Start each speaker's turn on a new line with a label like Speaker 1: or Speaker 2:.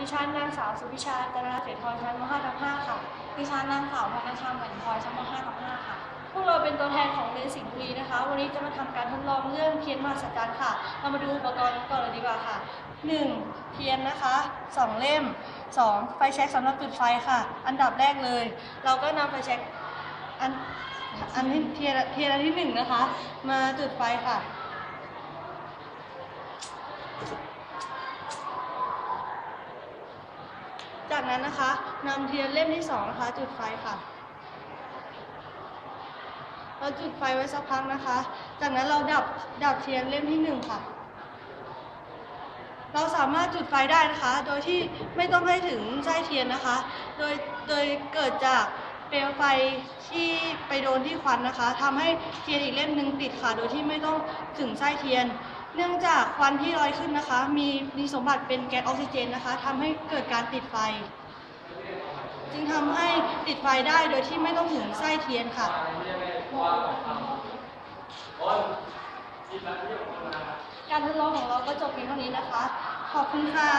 Speaker 1: ดิฉันนางสาวสุพิชาจารณเสถียรชั้นม 5 ทับ5ค่ะ
Speaker 2: ดิฉันนางสาวพนัชชาเหมือนพลอยชั้นม 5 ทับ5ค่ะ
Speaker 1: พวกเราเป็นตัวแทนของเรียนสิงห์บุรีนะคะ วันนี้จะมาทำการทดลองเรื่องเทียนมหัศจรรย์ค่ะ เรามาดูอุปกรณ์ก่อนเลยดีกว่าค่ะ 1. เทียนนะคะ 2 เล่ม 2. ไฟแช็กสำหรับจุดไฟค่ะ อันดับแรกเลย เราก็นำไฟแช็กอันอันที่เทียนเทียนอันที่หนึ่งนะคะ มาจุดไฟค่ะ จากนั้นนะคะนำเทียนเล่มที่สองนะคะ จุดไฟค่ะเราจุดไฟไว้สักพักนะคะ จากนั้นเราดับดับเทียนเล่มที่หนึ่งค่ะ เราสามารถจุดไฟได้นะคะ โดยที่ไม่ต้องให้ถึงไส้เทียนนะคะ โดยโดยเกิดจากเปลวไฟที่ไปโดนที่ควันนะคะทำให้เทียนอีกเล่มหนึ่งติดค่ะ โดยที่ไม่ต้องถึงไส้เทียน เนื่องจากควันที่ลอยขึ้นนะคะ มีมีสมบัติเป็นแก๊สออกซิเจนนะคะทำให้เกิดการติดไฟ จึงทำให้ติดไฟได้โดยที่ไม่ต้องถึงไส้เทียนค่ะ การทดลองของเราก็จบเพียงเท่านี้นะคะ ขอบคุณค่ะ